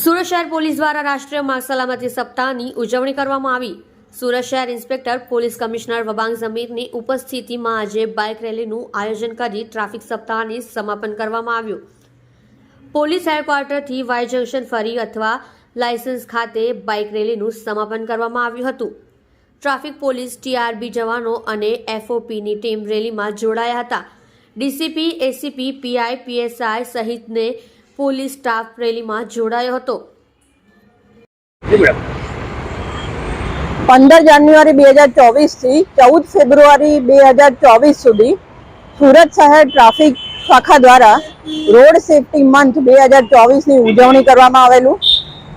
સુરત શહેર પોલીસ દ્વારા રાષ્ટ્રીય માર્ગ સલામતી સપ્તાહની ઉજવણી કરવામાં આવી. સુરત શહેર ઇન્સ્પેક્ટર, પોલીસ કમિશનર વબાંગ સમીરની ઉપસ્થિતિમાં આજે બાઇક રેલીનું આયોજન કરી ટ્રાફિક સપ્તાહની સમાપન કરવામાં આવ્યું. પોલીસ હેડક્વાર્ટરથી વાય જંકશન ફરી અથવા લાયસન્સ ખાતે બાઇક રેલીનું સમાપન કરવામાં આવ્યું હતું. ટ્રાફિક પોલીસ, ટીઆરબી જવાનો અને એફઓપીની ટીમ રેલીમાં જોડાયા હતા. ડીસીપી, એસીપી, પીઆઈ, પીએસઆઈ સહિતને પોલીસ સ્ટાફ રેલીમાં જોડાયો હતો. પંદર જાન્યુઆરી બે હજાર ચોવીસથી ચૌદ ફેબ્રુઆરી બે હજાર ચોવીસ સુધી સુરત શહેર ટ્રાફિક શાખા દ્વારા રોડ સેફટી મંથ બે હજાર ચોવીસની ઉજવણી કરવામાં આવેલું.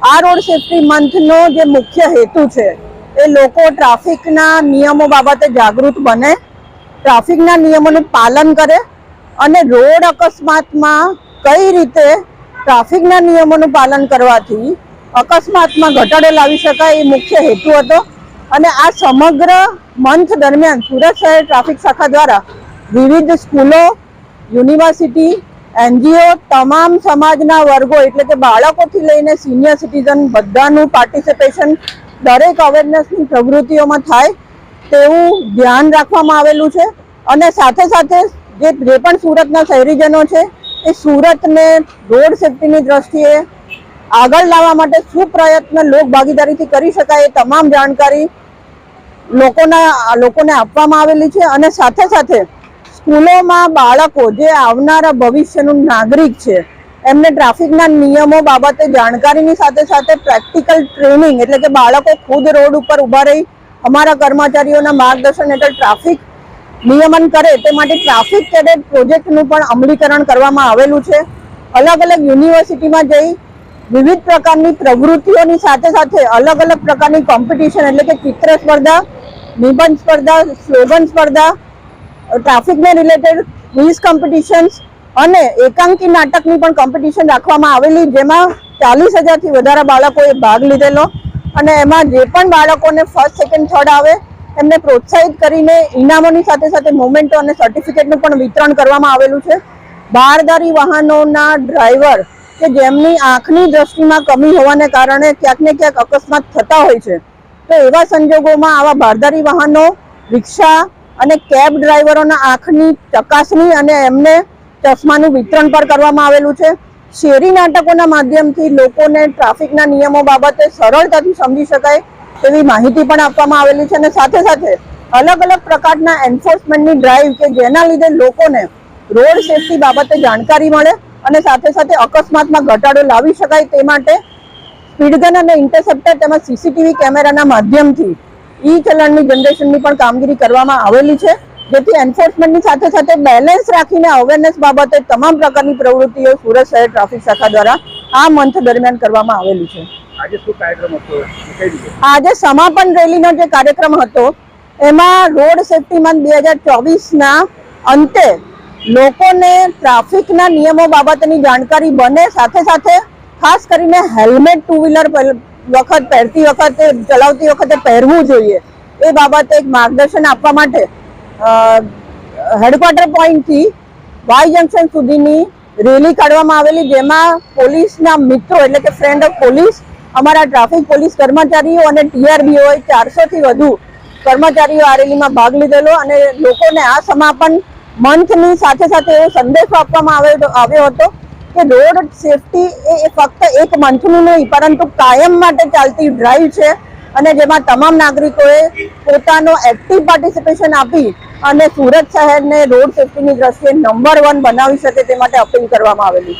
આ રોડ સેફટી મંથનો જે મુખ્ય હેતુ છે એ લોકો ટ્રાફિકના નિયમો બાબતે જાગૃત બને ટ્રાફિકના નિયમોનું પાલન કરે અને રોડ અકસ્માતમાં કઈ રીતે ટ્રાફિકના નિયમોનું પાલન કરવાથી અકસ્માતમાં ઘટાડો લાવી શકાય એ મુખ્ય હેતુ હતો. અને આ સમગ્ર મંથ દરમિયાન સુરત શહેર ટ્રાફિક શાખા દ્વારા વિવિધ સ્કૂલો, યુનિવર્સિટી, એનજીઓ, તમામ સમાજના વર્ગો એટલે કે બાળકોથી લઈને સિનિયર સિટીઝન બધાનું પાર્ટિસિપેશન દરેક અવેરનેસની પ્રવૃત્તિઓમાં થાય તેવું ધ્યાન રાખવામાં આવેલું છે. અને સાથે સાથે જે પણ સુરતના શહેરીજનો છે એ સુરતને રોડ સેફટીની દ્રષ્ટિએ આગળ લાવવા માટે શું પ્રયત્ન લોક ભાગીદારીથી કરી શકાય એ તમામ જાણકારી લોકોના, લોકોને આપવામાં આવેલી છે અને સાથે સાથે સ્કૂલોમાં બાળકો જે આવનારા ભવિષ્યનું નાગરિક છે, એમને ટ્રાફિકના નિયમો બાબતે જાણકારીની સાથે સાથે પ્રેક્ટિકલ ટ્રેનિંગ એટલે કે બાળકો ખુદ રોડ ઉપર ઊભા રહી અમારા કર્મચારીઓના માર્ગદર્શન હેઠળ ટ્રાફિક નિયમન કરે તે માટે ટ્રાફિક કેડેટ પ્રોજેક્ટનું પણ અમલીકરણ કરવામાં આવેલું છે. અલગ અલગ યુનિવર્સિટીમાં જઈ વિવિધ પ્રકારની પ્રવૃત્તિઓની સાથે સાથે અલગ અલગ પ્રકારની કોમ્પિટિશન એટલે કે ચિત્ર સ્પર્ધા, નિબંધ સ્પર્ધા, સ્લોગન સ્પર્ધા ટ્રાફિકને રિલેટેડ ક્વિઝ કોમ્પિટિશન્સ અને એકાંકી નાટકની પણ કોમ્પિટિશન રાખવામાં આવેલી જેમાં ચાલીસ હજારથી વધારે બાળકોએ ભાગ લીધેલો અને એમાં જે પણ બાળકોને ફર્સ્ટ સેકન્ડ થર્ડ આવે એમને પ્રોત્સાહિત કરીને ઇનામોની સાથે સાથે મોમેન્ટો અને સર્ટિફિકેટનું પણ વિતરણ કરવામાં આવેલું છે. બારદારી વાહનોના ડ્રાઈવર કે જેમની આંખની દ્રષ્ટિમાં કમી હોવાને કારણે ક્યાંક ને ક્યાંક અકસ્માત થતા હોય છે. તો એવા સંજોગોમાં આવા બારદારી વાહનો, રિક્ષા અને કેબ ડ્રાઈવરોના આંખની ચકાસણી અને એમને ચશ્માનું વિતરણ પણ કરવામાં આવેલું છે. શેરી નાટકોના માધ્યમથી લોકોને ટ્રાફિકના નિયમો બાબતે સરળતાથી સમજી શકાય. તેવી માહિતી પણ આપવામાં આવેલી છે અને સાથે સાથે અલગ અલગ પ્રકારના એન્ફોર્સમેન્ટની ડ્રાઈવ કે જેના લીધે લોકોને રોડ સેફટી બાબતે જાણકારી મળે અને સાથે સાથે અકસ્માતમાં ઘટાડો લાવી શકાય તે માટે સ્પીડગન અને ઇન્ટરસેપ્ટર તેમજ સીસીટીવી કેમેરાના માધ્યમથી ઈ ચલણની જનરેશનની પણ કામગીરી કરવામાં આવેલી છે. જેથી એન્ફોર્સમેન્ટની સાથે સાથે બેલેન્સ રાખીને અવેરનેસ બાબતે તમામ પ્રકારની પ્રવૃત્તિઓ સુરત શહેર ટ્રાફિક શાખા દ્વારા આ મંથ દરમિયાન કરવામાં આવેલી છે. આજે શું કાર્યક્રમ હતો? સમાપન રેલીનો જે કાર્યક્રમ હતો, એમાં રોડ સેફટી મંથ બે હજાર ચોવીસના અંતે લોકોને ટ્રાફિકના નિયમો બાબતની જાણકારી બને, સાથે સાથે ખાસ કરીને હેલ્મેટ ટુ વ્હીલર વખત, પહેરતી વખતે, ચલાવતી વખતે પહેરવું જોઈએ. એ બાબતે એક માર્ગદર્શન આપવા માટે હેડક્વાર્ટર પોઈન્ટથી વાય જંકશન સુધીની રેલી કાઢવામાં આવેલી, જેમાં પોલીસના મિત્રો, એટલે કે ફ્રેન્ડ ઓફ પોલીસ અમારા ટ્રાફિક પોલીસ કર્મચારીઓ અને ટીઆરબીઓએ ચારસો થી વધુ કર્મચારીઓ આ રેલીમાં ભાગ લીધેલો અને લોકોને આ સમાપન મંથની સાથે સાથે એવો સંદેશો આપવામાં આવ્યો હતો કે રોડ સેફટી એ ફક્ત એક મંથનું નહીં, પરંતુ કાયમ માટે ચાલતી ડ્રાઈવ છે અને જેમાં તમામ નાગરિકોએ પોતાનો એક્ટિવ પાર્ટિસિપેશન આપી અને સુરત શહેરને રોડ સેફટીની દ્રષ્ટિએ નંબર વન બનાવી શકે તે માટે અપીલ કરવામાં આવેલી.